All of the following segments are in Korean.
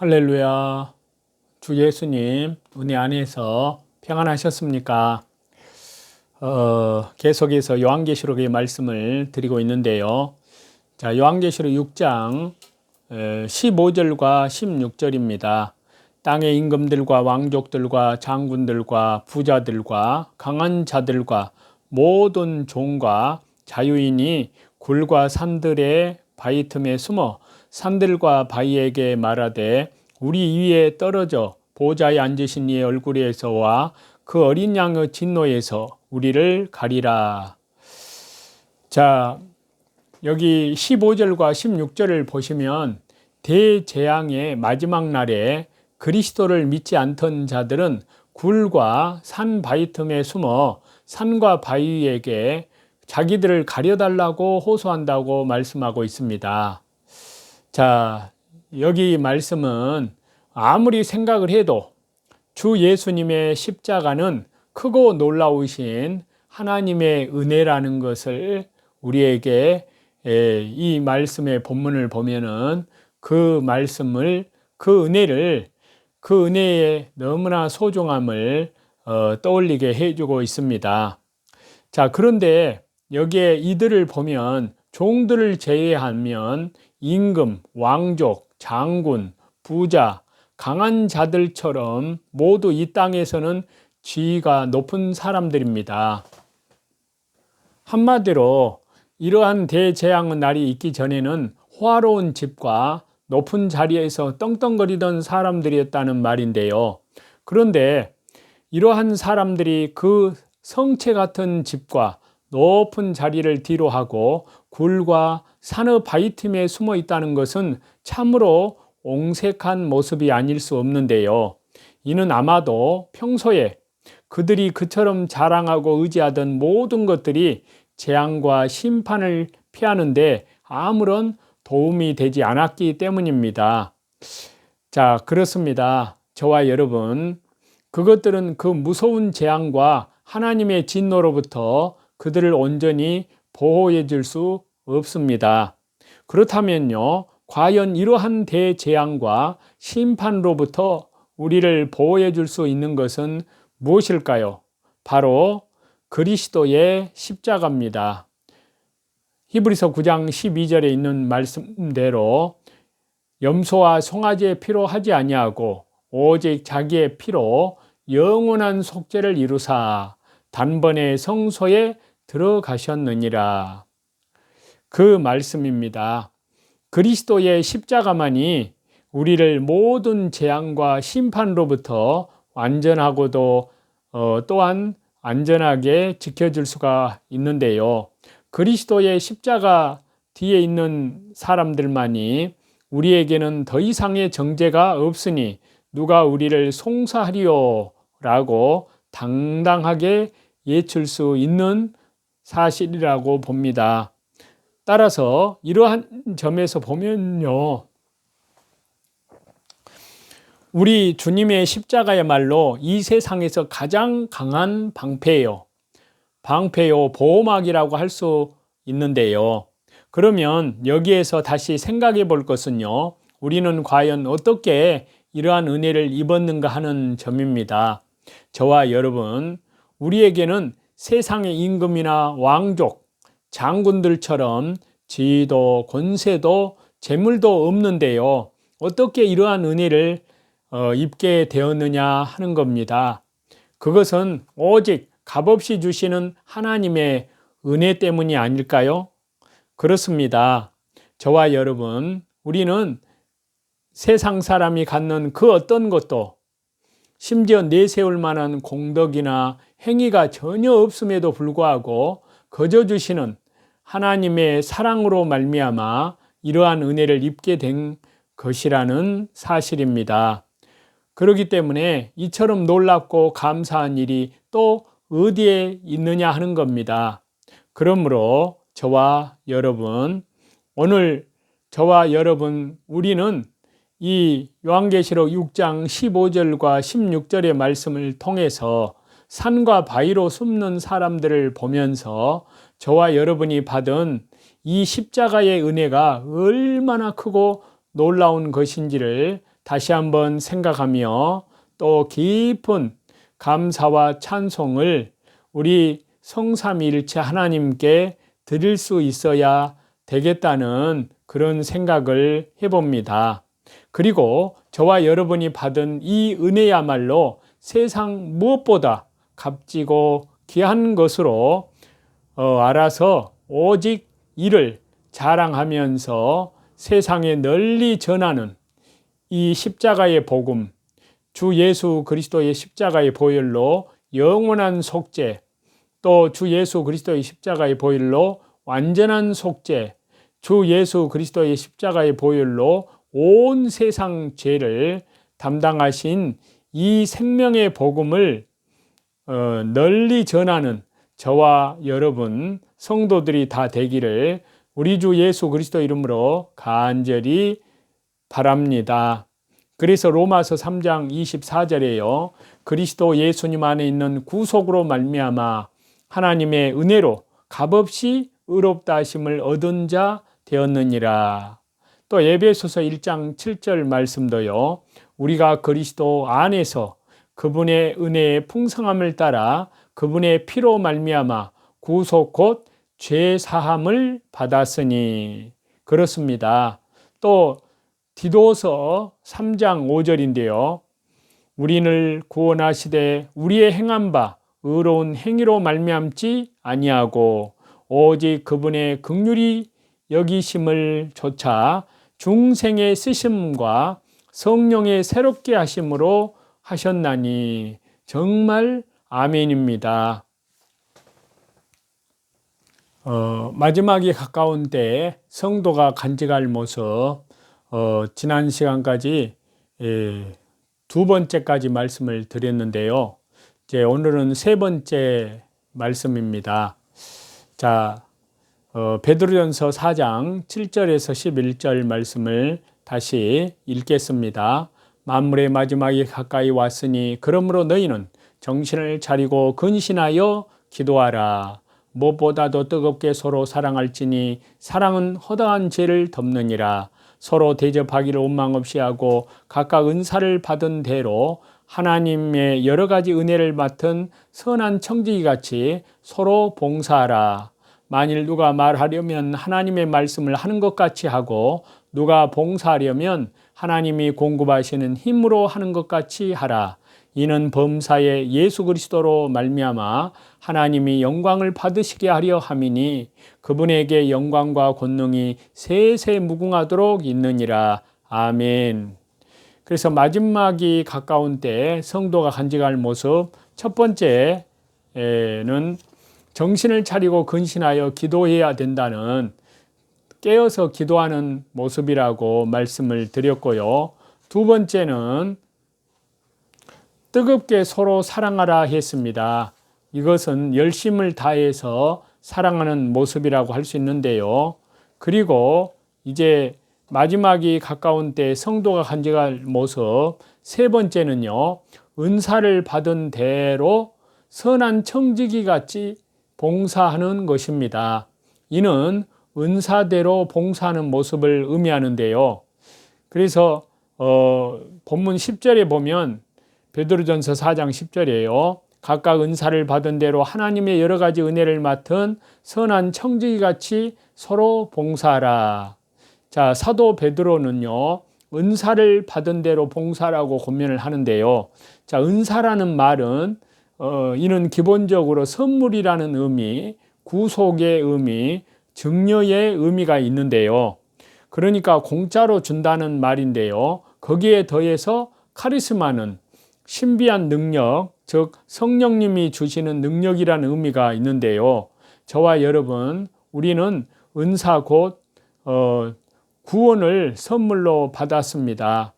할렐루야. 주 예수님, 은혜 안에서 평안하셨습니까? 어, 계속해서 요한계시록의 말씀을 드리고 있는데요. 자, 요한계시록 6장 15절과 16절입니다. 땅의 임금들과 왕족들과 장군들과 부자들과 강한 자들과 모든 종과 자유인이 굴과 산들의 바위 틈에 숨어 산들과 바위에게 말하되 우리 위에 떨어져 보좌에 앉으신 이의 얼굴에서와 그 어린 양의 진노에서 우리를 가리라. 자, 여기 15절과 16절을 보시면 대재앙의 마지막 날에 그리스도를 믿지 않던 자들은 굴과 산 바위 틈에 숨어 산과 바위에게 자기들을 가려달라고 호소한다고 말씀하고 있습니다. 자, 여기 말씀은 아무리 생각을 해도 주 예수님의 십자가는 크고 놀라우신 하나님의 은혜라는 것을 우리에게 이 말씀의 본문을 보면은 그 말씀을 그 은혜를 그 은혜의 너무나 소중함을 어, 떠올리게 해주고 있습니다. 자, 그런데 여기에 이들을 보면 종들을 제외하면 임금, 왕족, 장군, 부자, 강한 자들처럼 모두 이 땅에서는 지위가 높은 사람들입니다. 한마디로 이러한 대재앙의 날이 있기 전에는 호화로운 집과 높은 자리에서 떵떵거리던 사람들이었다는 말인데요. 그런데 이러한 사람들이 그 성체 같은 집과 높은 자리를 뒤로하고 굴과 산의 바위 틈에 숨어 있다는 것은 참으로 옹색한 모습이 아닐 수 없는데요. 이는 아마도 평소에 그들이 그처럼 자랑하고 의지하던 모든 것들이 재앙과 심판을 피하는데 아무런 도움이 되지 않았기 때문입니다. 자, 그렇습니다. 저와 여러분, 그것들은 그 무서운 재앙과 하나님의 진노로부터 그들을 온전히 보호해 줄 수 없습니다. 그렇다면요, 과연 이러한 대재앙과 심판으로부터 우리를 보호해 줄 수 있는 것은 무엇일까요? 바로 그리스도의 십자가입니다. 히브리서 9장 12절에 있는 말씀대로 염소와 송아지의 피로 하지 아니하고 오직 자기의 피로 영원한 속죄를 이루사 단번에 성소에 들어가셨느니라. 그 말씀입니다. 그리스도의 십자가만이 우리를 모든 재앙과 심판으로부터 완전하고도 어, 또한 안전하게 지켜줄 수가 있는데요. 그리스도의 십자가 뒤에 있는 사람들만이 우리에게는 더 이상의 정죄가 없으니 누가 우리를 송사하리요 라고 당당하게 예출 수 있는 사실이라고 봅니다. 따라서 이러한 점에서 보면요. 우리 주님의 십자가야말로 이 세상에서 가장 강한 방패예요. 방패요, 보호막이라고 할 수 있는데요. 그러면 여기에서 다시 생각해 볼 것은요. 우리는 과연 어떻게 이러한 은혜를 입었는가 하는 점입니다. 저와 여러분, 우리에게는 세상의 임금이나 왕족, 장군들처럼 지위도 권세도 재물도 없는데요. 어떻게 이러한 은혜를 어, 입게 되었느냐 하는 겁니다. 그것은 오직 값없이 주시는 하나님의 은혜 때문이 아닐까요? 그렇습니다. 저와 여러분, 우리는 세상 사람이 갖는 그 어떤 것도 심지어 내세울 만한 공덕이나 행위가 전혀 없음에도 불구하고 거저 주시는 하나님의 사랑으로 말미암아 이러한 은혜를 입게 된 것이라는 사실입니다. 그렇기 때문에 이처럼 놀랍고 감사한 일이 또 어디에 있느냐 하는 겁니다. 그러므로 저와 여러분 오늘 저와 여러분 우리는 이 요한계시록 6장 15절과 16절의 말씀을 통해서 산과 바위로 숨는 사람들을 보면서 저와 여러분이 받은 이 십자가의 은혜가 얼마나 크고 놀라운 것인지를 다시 한번 생각하며 또 깊은 감사와 찬송을 우리 성삼일체 하나님께 드릴 수 있어야 되겠다는 그런 생각을 해봅니다. 그리고 저와 여러분이 받은 이 은혜야말로 세상 무엇보다 값지고 귀한 것으로 어, 알아서 오직 이를 자랑하면서 세상에 널리 전하는 이 십자가의 복음, 주 예수 그리스도의 십자가의 보혈로 영원한 속죄, 또 주 예수 그리스도의 십자가의 보혈로 완전한 속죄, 주 예수 그리스도의 십자가의 보혈로 온 세상 죄를 담당하신 이 생명의 복음을 어, 널리 전하는 저와 여러분 성도들이 다 되기를 우리 주 예수 그리스도 이름으로 간절히 바랍니다. 그래서 로마서 3장 24절에요. 그리스도 예수님 안에 있는 구속으로 말미암아 하나님의 은혜로 값없이 의롭다 하심을 얻은 자 되었느니라. 또 에베소서 1장 7절 말씀도요. 우리가 그리스도 안에서 그분의 은혜의 풍성함을 따라 그분의 피로 말미암아 구속 곧 죄 사함을 받았으니 그렇습니다. 또 디도서 3장 5절인데요. 우리를 구원하시되 우리의 행한 바 의로운 행위로 말미암지 아니하고 오직 그분의 극률이 여기심을 조차 중생의 쓰심과 성령의 새롭게 하심으로 하셨나니 정말 아멘입니다. 어, 마지막이 가까운 때 성도가 간직할 모습 어, 지난 시간까지 예, 두 번째까지 말씀을 드렸는데요. 이제 오늘은 세 번째 말씀입니다. 자, 어, 베드로전서 4장 7절에서 11절 말씀을 다시 읽겠습니다. 만물의 마지막이 가까이 왔으니 그러므로 너희는 정신을 차리고 근신하여 기도하라. 무엇보다도 뜨겁게 서로 사랑할지니 사랑은 허다한 죄를 덮느니라. 서로 대접하기를 원망 없이 하고 각각 은사를 받은 대로 하나님의 여러 가지 은혜를 맡은 선한 청지기 같이 서로 봉사하라. 만일 누가 말하려면 하나님의 말씀을 하는 것 같이 하고 누가 봉사하려면 하나님이 공급하시는 힘으로 하는 것 같이 하라. 이는 범사에 예수 그리스도로 말미암아 하나님이 영광을 받으시게 하려 함이니 그분에게 영광과 권능이 세세 무궁하도록 있느니라. 아멘. 그래서 마지막이 가까운 때 성도가 간직할 모습 첫 번째는 정신을 차리고 근신하여 기도해야 된다는 깨어서 기도하는 모습이라고 말씀을 드렸고요. 두 번째는 뜨겁게 서로 사랑하라 했습니다. 이것은 열심을 다해서 사랑하는 모습이라고 할 수 있는데요. 그리고 이제 마지막이 가까운 때 성도가 간직할 모습 세 번째는요. 은사를 받은 대로 선한 청지기 같이 봉사하는 것입니다. 이는 은사대로 봉사하는 모습을 의미하는데요. 그래서 어, 본문 10절에 보면 베드로전서 4장 10절이에요. 각각 은사를 받은 대로 하나님의 여러 가지 은혜를 맡은 선한 청지기 같이 서로 봉사하라. 자, 사도 베드로는요. 은사를 받은 대로 봉사라고 고면을 하는데요. 자, 은사라는 말은 어, 이는 기본적으로 선물이라는 의미, 구속의 의미, 증여의 의미가 있는데요. 그러니까 공짜로 준다는 말인데요. 거기에 더해서 카리스마는 신비한 능력, 즉 성령님이 주시는 능력이라는 의미가 있는데요. 저와 여러분, 우리는 은사 곧 어, 구원을 선물로 받았습니다.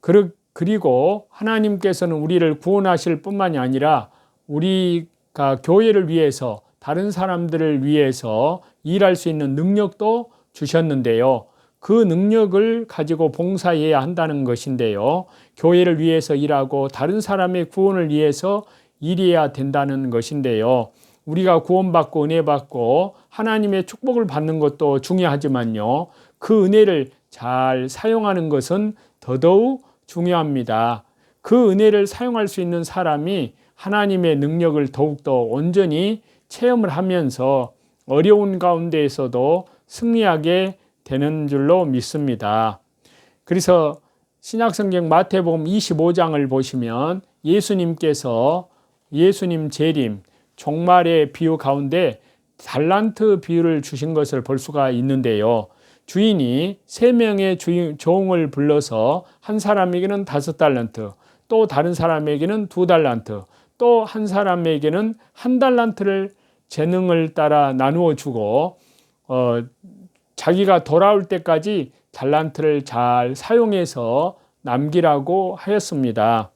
그리고 하나님께서는 우리를 구원하실 뿐만이 아니라 우리가 교회를 위해서 다른 사람들을 위해서 일할 수 있는 능력도 주셨는데요. 그 능력을 가지고 봉사해야 한다는 것인데요. 교회를 위해서 일하고 다른 사람의 구원을 위해서 일해야 된다는 것인데요. 우리가 구원받고 은혜 받고 하나님의 축복을 받는 것도 중요하지만요. 그 은혜를 잘 사용하는 것은 더더욱 중요합니다. 그 은혜를 사용할 수 있는 사람이 하나님의 능력을 더욱더 온전히 체험을 하면서 어려운 가운데에서도 승리하게 되는 줄로 믿습니다. 그래서 신약성경 마태복음 25장을 보시면 예수님께서 예수님 재림 종말의 비유 가운데 달란트 비유를 주신 것을 볼 수가 있는데요. 주인이 세 명의 주인, 종을 불러서 한 사람에게는 다섯 달란트, 또 다른 사람에게는 두 달란트, 또 한 사람에게는 한 달란트를 재능을 따라 나누어 주고 어, 자기가 돌아올 때까지 달란트를 잘 사용해서 남기라고 하였습니다.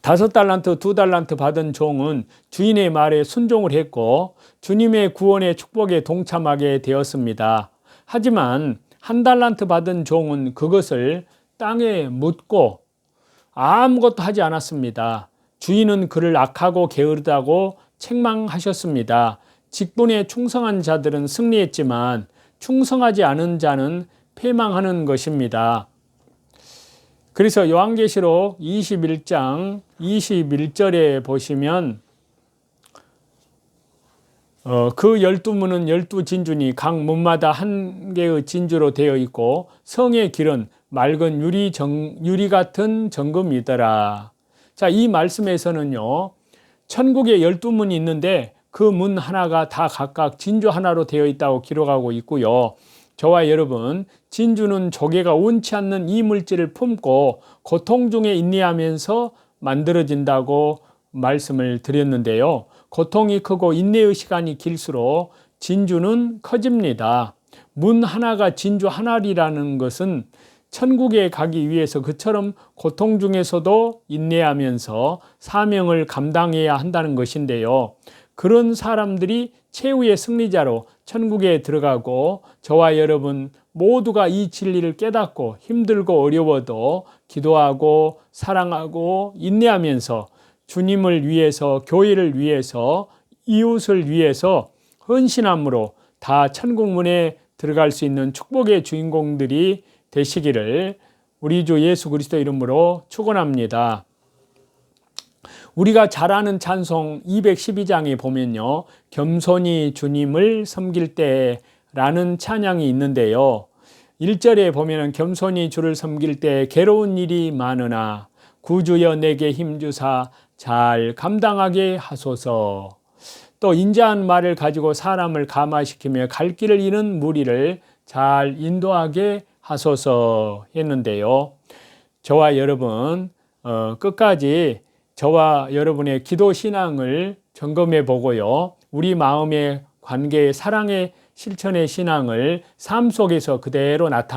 다섯 달란트, 두 달란트 받은 종은 주인의 말에 순종을 했고 주님의 구원의 축복에 동참하게 되었습니다. 하지만 한 달란트 받은 종은 그것을 땅에 묻고 아무것도 하지 않았습니다. 주인은 그를 악하고 게으르다고 책망하셨습니다. 직분에 충성한 자들은 승리했지만 충성하지 않은 자는 패망하는 것입니다. 그래서 요한계시록 21장 21절에 보시면 어, 그 열두 문은 열두 진주니 각 문마다 한 개의 진주로 되어 있고 성의 길은 맑은 유리 정, 유리 같은 정금이더라. 자, 이 말씀에서는요. 천국에 열두 문이 있는데 그 문 하나가 다 각각 진주 하나로 되어 있다고 기록하고 있고요. 저와 여러분, 진주는 조개가 원치 않는 이 물질을 품고 고통 중에 인내하면서 만들어진다고 말씀을 드렸는데요. 고통이 크고 인내의 시간이 길수록 진주는 커집니다. 문 하나가 진주 하나리라는 것은 천국에 가기 위해서 그처럼 고통 중에서도 인내하면서 사명을 감당해야 한다는 것인데요. 그런 사람들이 최후의 승리자로 천국에 들어가고 저와 여러분 모두가 이 진리를 깨닫고 힘들고 어려워도 기도하고 사랑하고 인내하면서 주님을 위해서 교회를 위해서 이웃을 위해서 헌신함으로 다 천국문에 들어갈 수 있는 축복의 주인공들이 되시기를 우리 주 예수 그리스도 이름으로 축원합니다. 우리가 잘 아는 찬송 212장에 보면요. 겸손히 주님을 섬길 때라는 찬양이 있는데요. 1절에 보면은 겸손히 주를 섬길 때 괴로운 일이 많으나 구주여 내게 힘 주사 잘 감당하게 하소서. 또 인자한 말을 가지고 사람을 감화시키며 갈 길을 잃은 무리를 잘 인도하게 하소서 했는데요. 저와 여러분 어, 끝까지 저와 여러분의 기도 신앙을 점검해 보고요. 우리 마음의 관계의 사랑의 실천의 신앙을 삶 속에서 그대로 나타